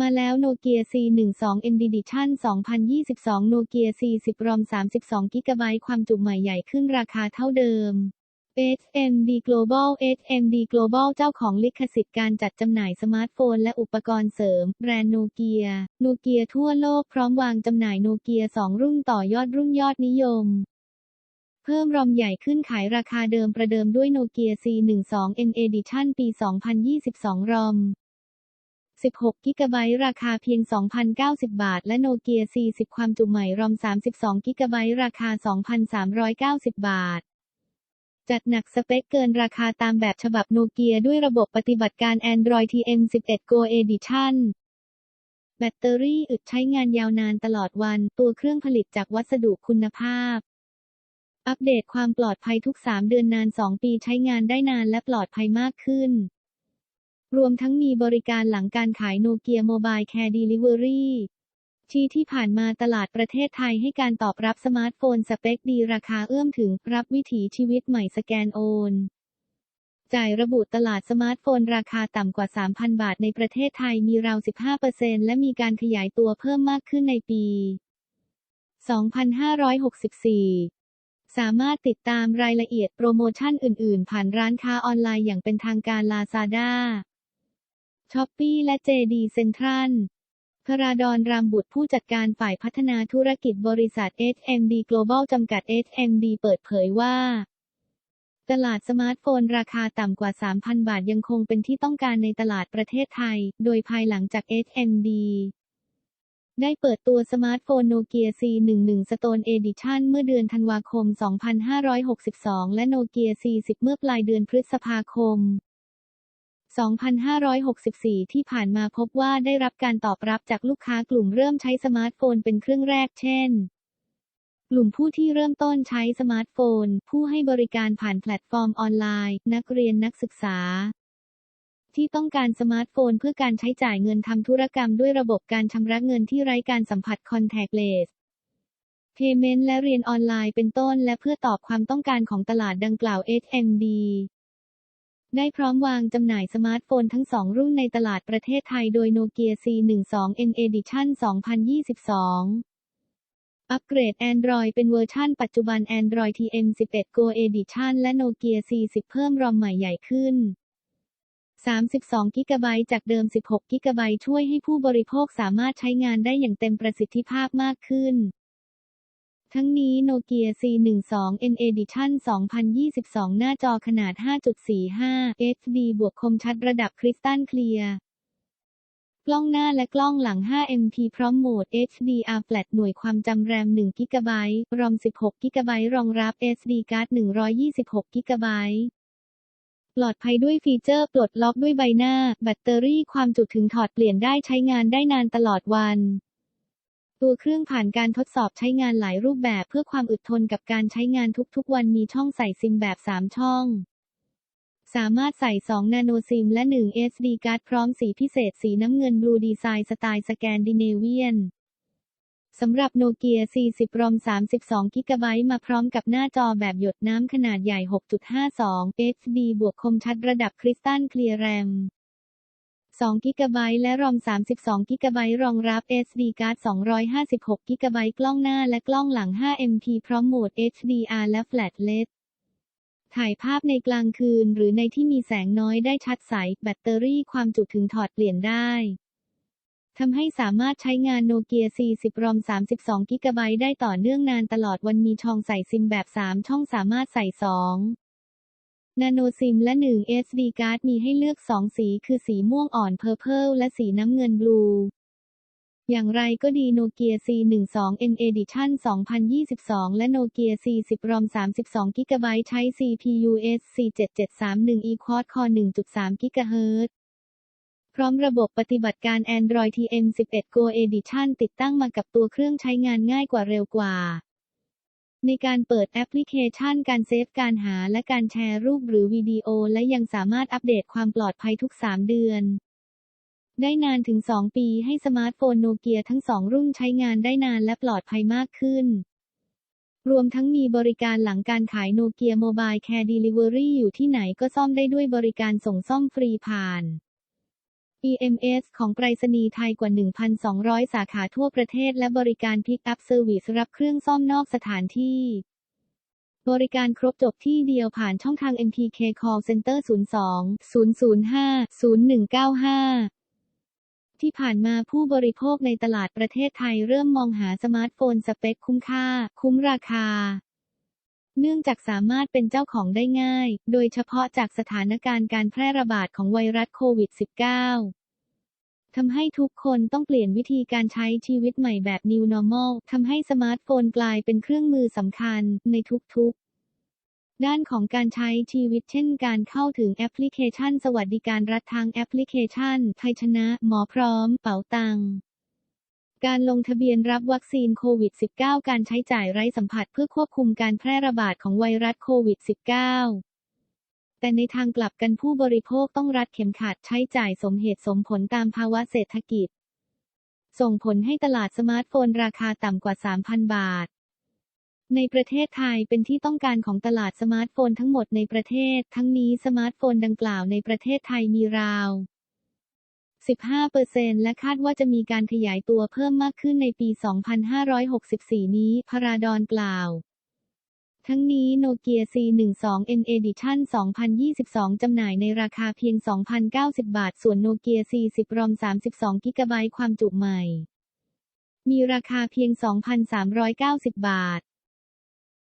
มาแล้วโนเกีย C12 N Edition 2022 โนเกีย C10 ROM 32 g b ความจุใหม่ใหญ่ขึ้นราคาเท่าเดิม HMD Global HMD Global เจ้าของลิขสิทธิ์การจัดจำหน่ายสมาร์ทโฟนและอุปกรณ์เสริม แบรนด์โนเกีย โนเกียทั่วโลกพร้อมวางจำหน่ายโนเกีย 2 รุ่นต่อยอดรุ่นยอดนิยม เพิ่มรอมใหญ่ขึ้นขายราคาเดิมประเดิมด้วยโนเกีย C12 N Edition ปี 2022 รอม 16 กิกะไบต์ราคาเพียง 2,090 บาท และโนเกีย 40 ความจุใหม่รอม 32 กิกะไบต์ราคา 2,390 บาท จัดหนักสเปคเกินราคาตามแบบฉบับโนเกียด้วยระบบปฏิบัติการ Android TM11 Go Edition แบตเตอรี่อึดใช้งานยาวนานตลอดวัน ตัวเครื่องผลิตจากวัสดุคุณภาพ อัปเดตความปลอดภัยทุก 3 เดือนนาน 2 ปีใช้งานได้นานและปลอดภัยมากขึ้น รวมทั้งมีบริการหลังการขายโนเกียโมบายแคร์ e ลิเวอรี่ที่ที่ผ่านมาตลาดประเทศไทยให้การตอบรับสมาร์ทโฟนสเปคดีราคาเอื้อมถึงรับวิถีชีวิตใหม่สแกนโอน จ่ายระบุตลาดสมาร์ทโฟนราคาต่ำกว่า 3,000 บาทในประเทศไทยมีราว 15%และมีการขยายตัวเพิ่มมากขึ้นในปี 2564สามารถติดตามรายละเอียดโปรโมชั่นอื่น ๆ ผ่านร้านค้าออนไลน์อย่างเป็นทางการ Lazada Shopee และ JD Central พราดอนรามบุตรผู้จัดการฝ่ายพัฒนาธุรกิจบริษัท HMD Global จำกัด HMD เปิดเผยว่า ตลาดสมาร์ทโฟนราคาต่ำกว่า 3,000 บาทยังคงเป็นที่ต้องการในตลาดประเทศไทย โดยภายหลังจาก HMD ได้เปิดตัวสมาร์ทโฟนโนเกีย C11 Stone Edition เมื่อเดือนธันวาคม 2562 และโนเกีย C10 เมื่อปลายเดือนพฤษภาคม 2564 ที่ผ่านมาพบว่าได้รับการตอบรับจากลูกค้ากลุ่มเริ่มใช้สมาร์ทโฟนเป็นเครื่องแรกเช่น กลุ่มผู้ที่เริ่มต้นใช้สมาร์ทโฟน ผู้ให้บริการผ่านแพลตฟอร์มออนไลน์ นักเรียนนักศึกษา ที่ต้องการสมาร์ทโฟนเพื่อการใช้จ่ายเงินทำธุรกรรมด้วยระบบการชำระเงินที่ไร้การสัมผัส contactless payment และเรียนออนไลน์เป็นต้นและเพื่อตอบความต้องการของตลาดดังกล่าว HMD ได้พร้อมวางจำหน่ายสมาร์ทโฟนทั้ง2รุ่นในตลาดประเทศไทยโดยโนเกีย C12 N Edition 2022อัปเกรด Android เป็นเวอร์ชันปัจจุบัน Android TM11 Go Edition และโนเกีย C10 เพิ่มรอมใหม่ใหญ่ขึ้น 32 กิกะไบต์จากเดิม 16 กิกะไบต์ช่วยให้ผู้บริโภคสามารถใช้งานได้อย่างเต็มประสิทธิภาพมากขึ้น ทั้งนี้โนเกีย C12 N Edition 2022 หน้าจอขนาด 5.45 HD บวกคมชัดระดับคริสตัลเคลียร์กล้องหน้าและกล้องหลัง 5MP พร้อมโหมด HDR Flat หน่วยความจำแรม 1 g b รอม 16 g b รองรับ SD card 126 g b ปลอดภัยด้วยฟีเจอร์ปลดล็อกด้วยใบหน้า แบตเตอรี่ความจุถึงถอดเปลี่ยนได้ใช้งานได้นานตลอดวัน ตัวเครื่องผ่านการทดสอบใช้งานหลายรูปแบบเพื่อความอึดทนกับการใช้งานทุกๆ วันมีช่องใส่ซิมแบบ 3 ช่อง สามารถใส่ 2 นาโนซิมและ 1 SD การ์ดพร้อมสีพิเศษสีน้ำเงินบลูดีไซน์สไตล์สแกนดิเนเวียนสำหรับโนเกีย 40 รอม 32 กิกะไบต์มาพร้อมกับหน้าจอแบบหยดน้ำขนาดใหญ่ 6.52 HD บวกคมชัดระดับคริสตัลเคลียร์แรม 2กิกะไบต์และรอม32กิกะไบต์รองรับ SD การ์ด256กิกะไบต์กล้องหน้าและกล้องหลัง 5MP พร้อมโหมด HDR และ Flat LED ถ่ายภาพในกลางคืนหรือในที่มีแสงน้อยได้ชัดใส แบตเตอรี่ความจุถึงถอดเปลี่ยนได้ทำให้สามารถใช้งานโนเกีย 40 รอม 32 กิกะไบต์ได้ต่อเนื่องนานตลอดวันมีช่องใส่ซิมแบบ 3 ช่องสามารถใส่ 2 นาโนซิมและ 1 SD การ์ดมีให้เลือก 2 สีคือสีม่วงอ่อนเพอร์เพลและสีน้ำเงินบลู อย่างไรก็ดีโนเกีย C12 N Edition 2022 และโนเกีย C10 รอม32กิกะไบต์ใช้ CPU SC7731 E Quad Core 1.3 GHz พร้อมระบบปฏิบัติการ Android TM11 Go Edition ติดตั้งมากับตัวเครื่องใช้งานง่ายกว่าเร็วกว่า ในการเปิดแอปพลิเคชันการเซฟการหาและการแชร์รูปหรือวิดีโอ และยังสามารถอัปเดตความปลอดภัยทุก 3 เดือน ได้นานถึง 2 ปีให้สมาร์ทโฟนโนเกียทั้ง 2 รุ่นใช้งานได้นานและปลอดภัยมากขึ้น รวมทั้งมีบริการหลังการขายโนเกียโมบายแคร์ Delivery อยู่ที่ไหนก็ซ่อมได้ด้วยบริการส่งซ่อมฟรีผ่าน PMS ของไปรษณีย์ไทยกว่า 1,200 สาขาทั่วประเทศและบริการพิกอัพเซอร์วิสรับเครื่องซ่อมนอกสถานที่ บริการครบจบที่เดียวผ่านช่องทาง MTK Call Center 02 005 0195ที่ผ่านมาผู้บริโภคในตลาดประเทศไทยเริ่มมองหาสมาร์ทโฟนสเปคคุ้มค่า คุ้มราคา เนื่องจากสามารถเป็นเจ้าของได้ง่าย โดยเฉพาะจากสถานการณ์การแพร่ระบาดของไวรัสโควิด -19 ทำให้ทุกคนต้องเปลี่ยนวิธีการใช้ชีวิตใหม่แบบ New Normal ทำให้สมาร์ทโฟนกลายเป็นเครื่องมือสำคัญในทุกๆ ด้านของการใช้ชีวิตเช่นการเข้าถึงแอปพลิเคชัน สวัสดิการรัฐทางแอปพลิเคชัน ไทยชนะ หมอพร้อม เป๋าตัง การลงทะเบียนรับวัคซีนโควิด -19 การใช้จ่ายไร้สัมผัสเพื่อควบคุมการแพร่ระบาดของไวรัสโควิด -19 แต่ในทางกลับกันผู้บริโภคต้องรัดเข็มขัดใช้จ่ายสมเหตุสมผลตามภาวะเศรษฐกิจ ส่งผลให้ตลาดสมาร์ทโฟนราคาต่ำกว่า 3,000 บาท ในประเทศไทยเป็นที่ต้องการของตลาดสมาร์ทโฟนทั้งหมดในประเทศ ทั้งนี้สมาร์ทโฟนดังกล่าวในประเทศไทยมีราว 15%และคาดว่าจะมีการขยายตัวเพิ่มมากขึ้นในปี 2564 นี้ พราดอนกล่าวทั้งนี้โนเกีย C12N Edition 2022 จำหน่ายในราคาเพียง 2,090 บาท ส่วนโนเกีย40รอม 32 กิกะไบต์ความจุใหม่ มีราคาเพียง 2,390 บาท